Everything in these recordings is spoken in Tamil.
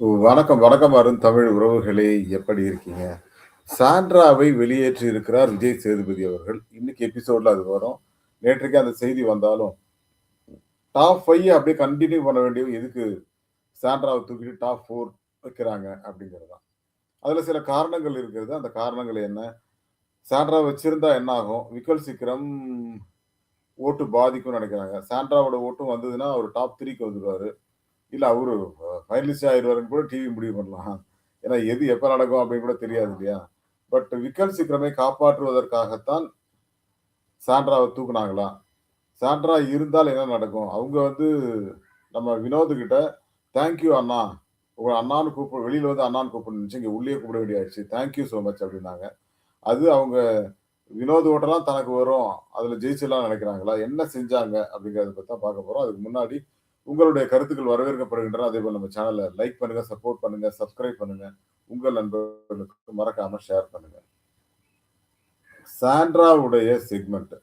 வணக்கம், வணக்கம் அருண் தமிழ் உறவுகளே! எப்படி இருக்கீங்க? சாண்ட்ராவை வெளியேற்றி இருக்கிறார் விஜய் சேதுபதி அவர்கள். இன்னைக்கு எபிசோட்ல அது வரும். நேற்றுக்கு அந்த செய்தி வந்தாலும், டாப் ஃபைவ் அப்படியே கண்டினியூ பண்ண வேண்டியது எதுக்கு சாண்ட்ராவை தூக்கிட்டு டாப் ஃபோர் வைக்கிறாங்க அப்படிங்கிறது தான். அதுல சில காரணங்கள் இருக்கிறது. அந்த காரணங்கள் என்ன? சாண்ட்ரா வச்சிருந்தா என்ன ஆகும்? விக்கல் சிக்ரம் ஓட்டு பாதிக்கும்னு நினைக்கிறாங்க சாண்ட்ராவோட ஓட்டும் வந்ததுன்னா, அவர் டாப் த்ரீக்கு வந்துடுவார் இல்லை அவரு ஃபைனலிஸ்ட் ஆயிடுவாருன்னு கூட டிவி முடிவு பண்ணலாம். ஏன்னா, எது எப்போ நடக்கும் அப்படின்னு கூட தெரியாது இல்லையா? பட் விக்கல் சீக்கிரமே காப்பாற்றுவதற்காகத்தான் சாண்ட்ராவை தூக்குனாங்களா? சாண்ட்ரா இருந்தால் என்ன நடக்கும்? அவங்க வந்து நம்ம Vinoth thank you "thank you அண்ணா. உங்கள அண்ணான்னு கூப்பிட வெளியில் வந்து அண்ணான்னு கூப்பிடணும்னு இங்கே உள்ளே உள்ளேயே கூப்பிட வேண்டியாச்சு தேங்க் யூ மச்" அப்படின்னாங்க. அது அவங்க வினோத் ஓட்டெல்லாம் தனக்கு வரும். அதில் ஜெயிச்சிடலாம்னு நினைக்கிறாங்களா என்ன செஞ்சாங்க? அப்படிங்கிறத பற்றி தான் பார்க்க போகிறோம் அதுக்கு முன்னாடி உங்களுடைய கருத்துக்கள் வரவேற்கப்படுகின்றன. அதேபோல நம்ம சேனலை லைக் பண்ணுங்க, சப்போர்ட் பண்ணுங்க, சப்ஸ்கிரைப் பண்ணுங்க. உங்கள் நண்பர்களுக்கு மறக்காம ஷேர் பண்ணுங்க. சாண்ட்ராவுடைய செக்மெண்ட்.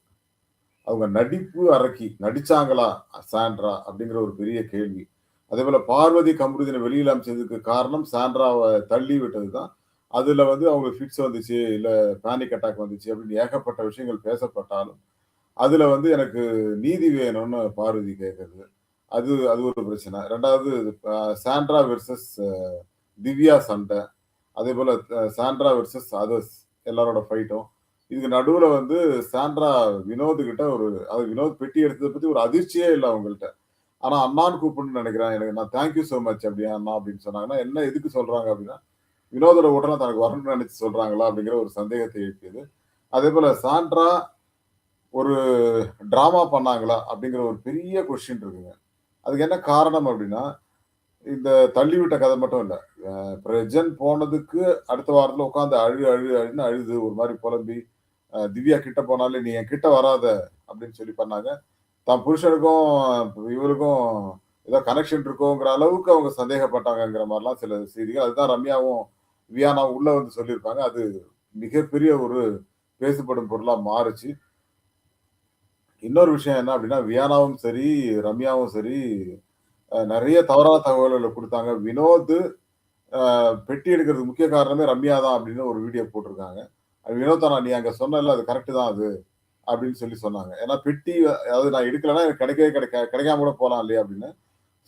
அவங்க நடிப்பு அரக்கி. நடிச்சாங்களா சாண்ட்ரா? அப்படிங்கிற ஒரு பெரிய கேள்வி. அதே போல பார்வதி கமருதீன வெளியில் அமைச்சதுக்கு காரணம் சாண்ட்ராவை தள்ளி விட்டது தான். அதுல வந்து அவங்க ஃபிட்ஸ் வந்துச்சு, இல்லை பேனிக் அட்டாக் வந்துச்சு அப்படின்னு ஏகப்பட்ட விஷயங்கள் பேசப்பட்டாலும், அதுல வந்து எனக்கு நீதி வேணும்னு பார்வதி கேட்கறது. அது அது ஒரு பிரச்சனை. ரெண்டாவது சாண்ட்ரா வெர்சஸ் திவ்யா சண்டை அதே போல் சாண்ட்ரா வெர்சஸ் அதர்ஸ் எல்லாரோட ஃபைட்டும். இதுக்கு நடுவில் வந்து சாண்ட்ரா வினோத் கிட்ட ஒரு அது வினோத் பெட்டி எடுத்ததை பற்றி ஒரு அதிர்ச்சியே இல்லை அவங்கள்ட்ட. ஆனால் அண்ணான்னு கூப்பிடுன்னு நினைக்கிறேன் எனக்கு நான் தேங்க் யூ மச் அப்படியா அண்ணா அப்படின்னு சொன்னாங்கன்னா, என்ன எதுக்கு சொல்கிறாங்க அப்படின்னா, வினோதோட ஓட்டெல்லாம் தனக்கு வரணும்னு நினச்சி சொல்கிறாங்களா அப்படிங்கிற ஒரு சந்தேகத்தை எழுப்பியது. அதேபோல சாண்ட்ரா ஒரு ட்ராமா பண்ணாங்களா? அப்படிங்கிற ஒரு பெரிய கொஸ்டின் இருக்குங்க. அதுக்கு என்ன காரணம் அப்படின்னா, இந்த தள்ளிவிட்ட கதை மட்டும் இல்லை பிரஜன் போனதுக்கு அடுத்த வாரத்தில் உட்காந்து அழு, அழு, அழுன்னு அழுது ஒரு மாதிரி புலம்பி, திவ்யா கிட்ட போனாலே, "நீ என் கிட்ட வராத" அப்படின்னு சொல்லி பண்ணாங்க. தான் புருஷனுக்கும் இவருக்கும் ஏதோ கனெக்ஷன் இருக்கோங்கிற அளவுக்கு அவங்க சந்தேகப்பட்டாங்கங்கிற மாதிரிலாம் சில செய்திகள். அதுதான் ரம்யாவும், வியானாவும் உள்ள வந்து சொல்லியிருப்பாங்க. அது மிகப்பெரிய ஒரு பேசப்படும் பொருளாக மாறுச்சு. இன்னொரு விஷயம் என்ன அப்படின்னா, வியானாவும் சரி, ரம்யாவும் சரி, நிறைய தவறான தகவல்களை கொடுத்தாங்க வினோத் பெட்டி எடுக்கிறதுக்கு முக்கிய காரணமே ரம்யா தான் அப்படின்னு ஒரு வீடியோ போட்டிருக்காங்க. வினோத் நான் நீ அங்கே சொன்னல அது கரெக்ட் தான் அது. அப்படின்னு சொல்லி சொன்னாங்க. ஏன்னா பெட்டி அதாவது நான் எடுக்கலைன்னா எனக்கு கிடைக்கவே கிடைக்கா கிடைக்காம கூட போகலாம் இல்லையா அப்படின்னு.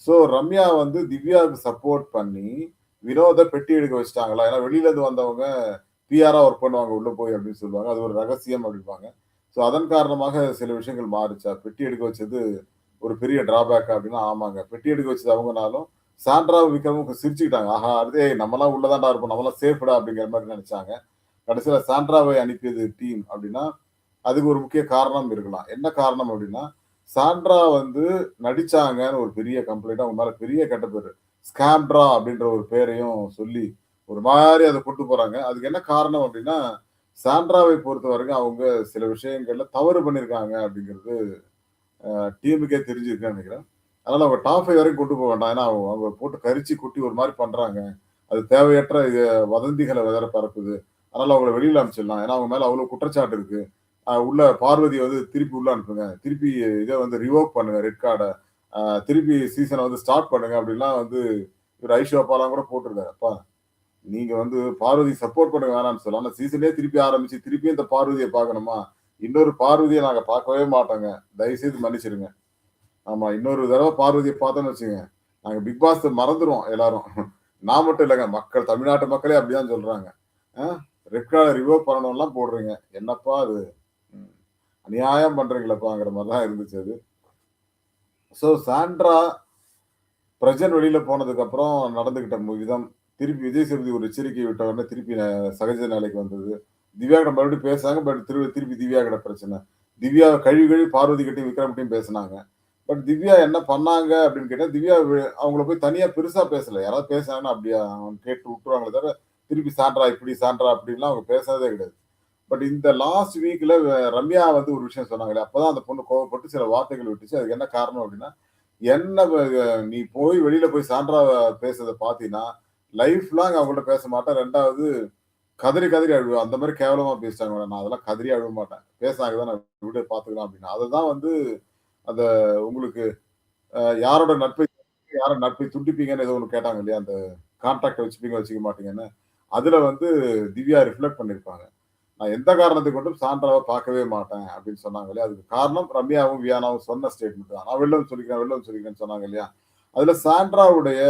ஸோ ரம்யா வந்து திவ்யாவுக்கு சப்போர்ட் பண்ணி, வினோதை பெட்டி எடுக்க வச்சுட்டாங்களா? ஏன்னா வெளியிலேருந்து வந்தவங்க பிஆராக ஒர்க் பண்ணுவாங்க உள்ளே போய் அப்படின்னு சொல்லுவாங்க. அது ஒரு ரகசியம் அப்படிம்பாங்க. ஸோ அதன் காரணமாக சில விஷயங்கள் மாறுச்சா? பெட்டி எடுக்க வச்சது ஒரு பெரிய டிராபேக் அப்படின்னா, ஆமாங்க. பெட்டி எடுக்க வச்சது அவங்கனாலும், சாண்ட்ராவும் விக்ரமும் சிரிச்சுக்கிட்டாங்க. ஆஹா! அதே நம்மளாம் உள்ளதாண்டா தான்டா இருப்போம். நம்மளாம் சேஃப்டா அப்படிங்கிற மாதிரி நினைச்சாங்க கடைசியில் சாண்ட்ராவை அனுப்பியது டீம் அப்படின்னா, அதுக்கு ஒரு முக்கிய காரணம் இருக்கலாம். என்ன காரணம் அப்படின்னா, சாண்ட்ரா வந்து நடிச்சாங்கன்னு ஒரு பெரிய கம்ப்ளைண்ட் அவங்க மேலே பெரிய கெட்ட பேர் ஸ்காம்ட்ரா அப்படின்ற ஒரு பேரையும் சொல்லி, ஒரு மாதிரி அதை கொண்டு போறாங்க. அதுக்கு என்ன காரணம் அப்படின்னா, சாண்ட்ராவை பொறுத்த வரைக்கும் அவங்க சில விஷயங்கள்ல தவறு பண்ணியிருக்காங்க அப்படிங்கிறது டீமுக்கே தெரிஞ்சிருக்குன்னு நினைக்கிறேன் அதனால அவங்க டாப் ஃபைவ் வரைக்கும் கொண்டு போக வேண்டாம். ஏன்னா அவங்க போட்டு கரிச்சு கொட்டி ஒரு மாதிரி பண்றாங்க. அது தேவையற்ற இது வதந்திகளை வேற பரப்புது. அதனால அவங்கள வெளியில் அனுப்பிச்சிடலாம். ஏன்னா அவங்க மேல அவ்வளவு குற்றச்சாட்டு இருக்கு. உள்ள பார்வதிய வந்து திருப்பி உள்ள அனுப்புங்க. திருப்பி இதை வந்து ரிவோக் பண்ணுங்க ரெட் கார்டை திருப்பி சீசனை வந்து ஸ்டார்ட் பண்ணுங்க அப்படின்லாம் வந்து இவரு ஐஷோப்பாலாம் கூட போட்டிருக்காரு. அப்பா நீங்க வந்து பார்வதி சப்போர்ட் பண்ண வேணாம்னு சொல்லலாம். ஆனா சீசனே திருப்பி ஆரம்பிச்சு, திருப்பி இந்த பார்வதியை பார்க்கணுமா? இன்னொரு பார்வதியை நாங்க பார்க்கவே மாட்டோங்க. தயவுசெய்து மன்னிச்சிடுங்க. ஆமா. இன்னொரு தடவை பார்வதியை பார்த்தோம்னு வச்சுங்க நாங்க பிக் பாஸ் மறந்துடுவோம் எல்லாரும். நான் மட்டும் இல்லைங்க மக்கள் தமிழ்நாட்டு மக்களே அப்படிதான் சொல்றாங்க. அ ரெட் கார்ட ரிவோக் பண்ணணும்லாம் போடுறீங்க. என்னப்பா அது? அநியாயம் பண்றீங்களப்பாங்கிற மாதிரி தான் இருந்துச்சு அது. ஸோ சாண்ட்ரா பிரஜன் வெளியில போனதுக்கு அப்புறம் நடந்துகிட்ட விதம், திருப்பி விஜய் சேதுபதி ஒரு எச்சரிக்கை விட்ட உடனே திருப்பி சகஜ நிலைக்கு வந்தது. திவ்யா கிட்ட மறுபடியும் பேசுனாங்க. பட் திரு திருப்பி திவ்யா கிட்ட பிரச்சனை. திவ்யா கழுவி கழுவி பார்வதி கிட்டயும், விக்ரம் கிட்டயும் பேசுனாங்க. பட் திவ்யா என்ன பண்ணாங்க அப்படின்னு கேட்டால் திவ்யா அவங்கள போய் தனியாக பெருசாக பேசல. யாராவது பேசுனாங்கன்னா அப்படியா கேட்டு விட்டுருவாங்களே தவிர, திருப்பி சான்றா இப்படி, சான்றா அப்படின்லாம் அவங்க பேசாதே கிடையாது. பட் இந்த லாஸ்ட் வீக்கில் ரம்யா வந்து ஒரு விஷயம் சொன்னாங்களே, அப்பதான் அந்த பொண்ணு கோவப்பட்டு சில வார்த்தைகள் விட்டுச்சு. அதுக்கு என்ன காரணம் அப்படின்னா, என்ன நீ போய் வெளியில் போய் சாண்ட்ராவ பேசுறதை பார்த்தீங்கன்னா லைஃப் லாங் அவங்கள்ட்ட பேச மாட்டேன். ரெண்டாவது கதறி கதறி அழுவேன். அந்த மாதிரி கேவலமா பேசிட்டாங்க நான் அதெல்லாம் கதறி அழுவ மாட்டேன். பேசினாங்க நான் விடு பார்த்துக்கலாம் அப்படின்னு. அதுதான் வந்து அந்த உங்களுக்கு யாரோட நட்பை யாரோட நட்பை துண்டிப்பீங்கன்னு ஏதோ ஒன்று கேட்டாங்க இல்லையா? அந்த கான்ட்ராக்ட் வச்சுப்பீங்க வச்சுக்க மாட்டீங்கன்னு அதுல வந்து திவ்யா ரிஃப்ளெக்ட் பண்ணியிருப்பாங்க நான் எந்த காரணத்தை கொண்டும் சான்றாவை பார்க்கவே மாட்டேன் அப்படின்னு சொன்னாங்க இல்லையா அதுக்கு காரணம் ரம்யாவும் வியானாவும் சொன்ன ஸ்டேட்மெண்ட் தான் நான் வெளில சொல்லிக்கிறேன் வெளில சொல்லிக்கிறேன்னு சொன்னாங்க இல்லையா அதுல சாண்ட்ராவுடைய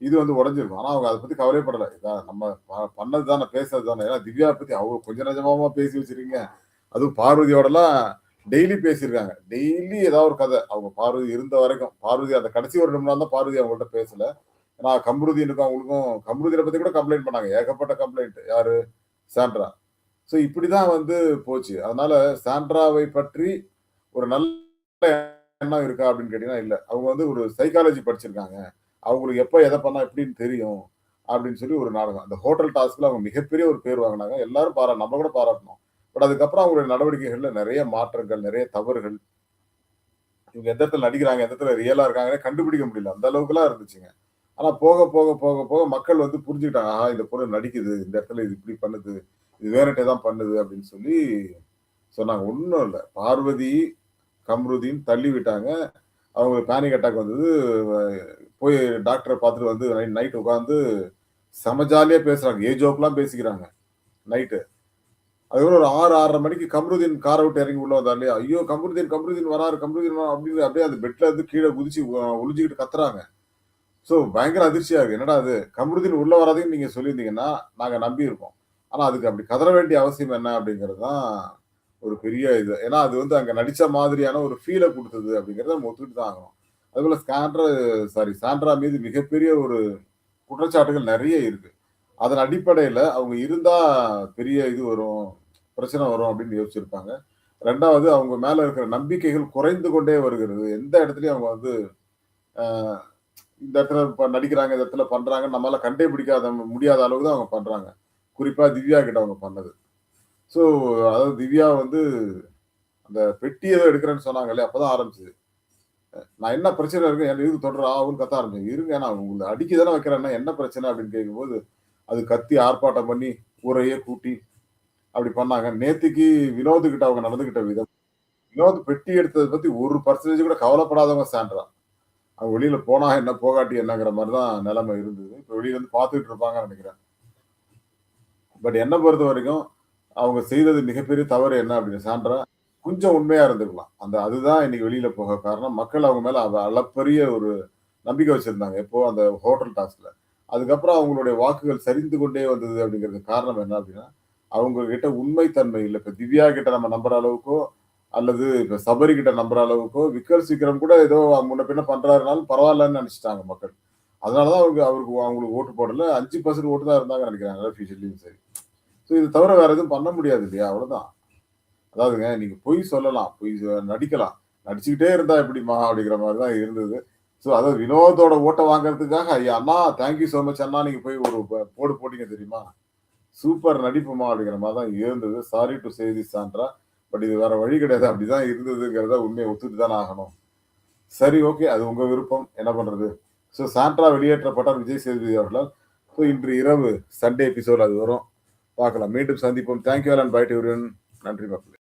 இது வந்து உடஞ்சிருக்கும். ஆனா அவங்க அதை பத்தி கவலைப்படலை. இதான் நம்ம ப- பண்ணது தானே பேசுறது தானே ஏன்னா திவ்யா பத்தி அவங்க கொஞ்ச நஜமாமா பேசி வச்சிருக்கீங்க. அதுவும் பார்வதியோடலாம் டெய்லி பேசியிருக்காங்க. டெய்லி ஏதாவது ஒரு கதை. அவங்க பார்வதி இருந்த வரைக்கும். பார்வதி அந்த கடைசி ஒரு நிமிடம் தான் பார்வதி அவங்கள்ட்ட பேசல. ஏன்னா கம்ருதீனுக்கும் அவங்களுக்கும் கம்ருதியை பத்தி கூட கம்ப்ளைண்ட் பண்ணாங்க. ஏகப்பட்ட கம்ப்ளைண்ட் யாரு? சாண்ட்ரா. ஸோ இப்படிதான் வந்து போச்சு. அதனால சாண்ட்ராவை பற்றி ஒரு நல்ல எண்ணம் இருக்கா அப்படின்னு கேட்டீங்கன்னா இல்லை. அவங்க வந்து ஒரு சைக்காலஜி படிச்சிருக்காங்க. அவங்களுக்கு எப்போ எதை பண்ணால் எப்படின்னு தெரியும் அப்படின்னு சொல்லி ஒரு நாடகம். அந்த ஹோட்டல் டாஸ்க்கில் அவங்க மிகப்பெரிய ஒரு பேர் வாங்கினாங்க. எல்லாரும் பாரா நம்ம கூட பாராட்டணும். பட் அதுக்கப்புறம் அவங்களுடைய நடவடிக்கைகளில் நிறைய மாற்றங்கள் நிறைய தவறுகள். இவங்க எந்த இடத்துல நடிக்கிறாங்க எந்த இடத்துல ரியலாக இருக்காங்கன்னு கண்டுபிடிக்க முடியல. அந்த அளவுக்குலாம் இருந்துச்சுங்க. ஆனால் போக போக போக போக மக்கள் வந்து புரிஞ்சுக்கிட்டாங்க. ஆஹா இந்த பொண்ணு நடிக்குது. இந்த இடத்துல இது இப்படி பண்ணுது. இது வேறட்டே தான் பண்ணுது அப்படின்னு சொல்லி சொன்னாங்க. ஒன்றும் இல்லை. பார்வதி கம்ருதின்னு தள்ளி விட்டாங்க. அவங்களுக்கு பேனிக் அட்டாக் வந்தது. போய் டாக்டரை பார்த்துட்டு வந்து நைட் உட்காந்து செம ஜாலியாக பேசுகிறாங்க ஏ ஜோக்லாம் பேசிக்கிறாங்க நைட்டு அதுக்கப்புறம் ஒரு ஆறு ஆறரை மணிக்கு கம்ருதீன் காரை விட்டு இறங்கி உள்ள வந்தார் இல்லையா? ஐயோ கம்ருதீன் கம்ருதீன் வராரு கம்ருதீன் அப்படின்னு அப்படியே அந்த பெட்ல இருந்து கீழே குதிச்சு அஹ், கத்துறாங்க. ஸோ பயங்கர அதிர்ச்சியாக இருக்கு. என்னடா அது கம்ருதீன் உள்ள வராதுன்னு நீங்க சொல்லியிருந்தீங்கன்னா நாங்கள் நம்பி ஆனால் அதுக்கு அப்படி கதற வேண்டிய அவசியம் என்ன அப்படிங்கிறது தான் ஒரு பெரிய இது. ஏன்னா அது வந்து அங்கே நடித்த மாதிரியான ஒரு ஃபீலை கொடுத்தது அப்படிங்கிறத நம்ம ஒத்துக்கிட்டு தான் ஆகணும். அதுபோல் ஸ்காண்ட்ரா சாரி சாண்ட்ரா மீது மிகப்பெரிய ஒரு குற்றச்சாட்டுகள் நிறைய இருக்குது அதன் அடிப்படையில் அவங்க இருந்தால் பெரிய இது வரும் பிரச்சனை வரும் அப்படின்னு யோசிச்சிருப்பாங்க. ரெண்டாவது அவங்க மேலே இருக்கிற நம்பிக்கைகள் குறைந்து கொண்டே வருகிறது. எந்த இடத்துலையும் அவங்க வந்து இந்த இடத்துல இப்போ நடிக்கிறாங்க இந்த இடத்துல பண்ணுறாங்க நம்மளால் கண்டே பிடிக்காத முடியாத அளவுக்கு தான் அவங்க பண்ணுறாங்க குறிப்பாக திவ்யா கிட்ட அவங்க பண்ணது. ஸோ அதாவது திவ்யா வந்து அந்த பெட்டி ஏதோ எடுக்கிறேன்னு சொன்னாங்க இல்லையா அப்பதான் ஆரம்பிச்சது. நான் என்ன பிரச்சனை இருக்கு என் இது தொடர் ஆகும்னு கத்த ஆரம்பிச்சேன். இருங்க நான் உங்களை அடிக்க தானே வைக்கிறேன்னா என்ன பிரச்சனை அப்படின்னு கேட்கும்போது அது கத்தி ஆர்ப்பாட்டம் பண்ணி ஊரையே கூட்டி அப்படி பண்ணாங்க. நேத்திக்கு வினோத் கிட்ட அவங்க நடந்துகிட்ட விதம் வினோத் பெட்டி எடுத்ததை பத்தி ஒரு பர்சன்டேஜ் கூட கவலைப்படாதவங்க சான்றா. அவங்க வெளியில போனா என்ன போகாட்டி என்னங்கிற மாதிரி தான் நிலைமை இருந்தது. இப்போ வெளியில இருந்து பார்த்துட்டு இருப்பாங்கன்னு நினைக்கிறேன். பட் என்ன பொறுத்த வரைக்கும் அவங்க செய்தது மிகப்பெரிய தவறு என்ன அப்படின்னு சான்றா கொஞ்சம் உண்மையா இருந்திருக்கலாம் அந்த அதுதான் இன்னைக்கு வெளியில போக காரணம். மக்கள் அவங்க மேல அளப்பரிய ஒரு நம்பிக்கை வச்சிருந்தாங்க. எப்போ? அந்த ஹோட்டல் டாஸ்க்ல. அதுக்கப்புறம் அவங்களுடைய வாக்குகள் சரிந்து கொண்டே வந்தது அப்படிங்கிறது காரணம் என்ன அப்படின்னா அவங்க கிட்ட உண்மைத்தன்மை இல்லை. இப்ப திவ்யா கிட்ட நம்ம நம்புற அளவுக்கோ அல்லது இப்ப சபரி கிட்ட நம்புற அளவுக்கோ விக்கல் சீக்கிரம் கூட ஏதோ முன்ன பின்ன பண்றாருனாலும் பரவாயில்லன்னு நினைச்சிட்டாங்க மக்கள். அதனாலதான் அவங்க அவருக்கு அவங்களுக்கு ஓட்டு போடல. அஞ்சு பர்சன்ட் ஓட்டு தான் இருந்தாங்க நினைக்கிறாங்க. ஃபியூச்சர்லயும் சரி. ஸோ இது தவிர வேற எதுவும் பண்ண முடியாது இல்லையா? அவ்வளோதான் அதாவதுங்க நீங்க பொய் சொல்லலாம். பொய் நடிக்கலாம். நடிச்சுக்கிட்டே இருந்தா எப்படிமா அப்படிங்கிற மாதிரி தான் இருந்தது. ஸோ அதாவது வினோதோட ஓட்டை வாங்குறதுக்காக ஐயா அண்ணா தேங்க்யூ ஸோ மச் அண்ணா நீங்க போய் ஒரு போடு போட்டீங்க தெரியுமா? சூப்பர் நடிப்புமா அப்படிங்கிற மாதிரி தான் இருந்தது. சாரி டு செய்தி சான்றா பட் இது வேற வழி கிடையாது. அப்படிதான் இருந்ததுங்கிறத உண்மையை ஒத்துட்டு தான் ஆகணும். சரி ஓகே அது உங்க விருப்பம். என்ன பண்றது? ஸோ சாண்ட்ரா வெளியேற்றப்பட்டார் விஜய் சேதுபதி அவர்களால். ஸோ இன்று இரவு சண்டே எபிசோட் அது வரும். பார்க்கலாம். மீண்டும் சந்திப்போம். தேங்க்யூ அண்ட் பை டு நன்றி மக்கள்.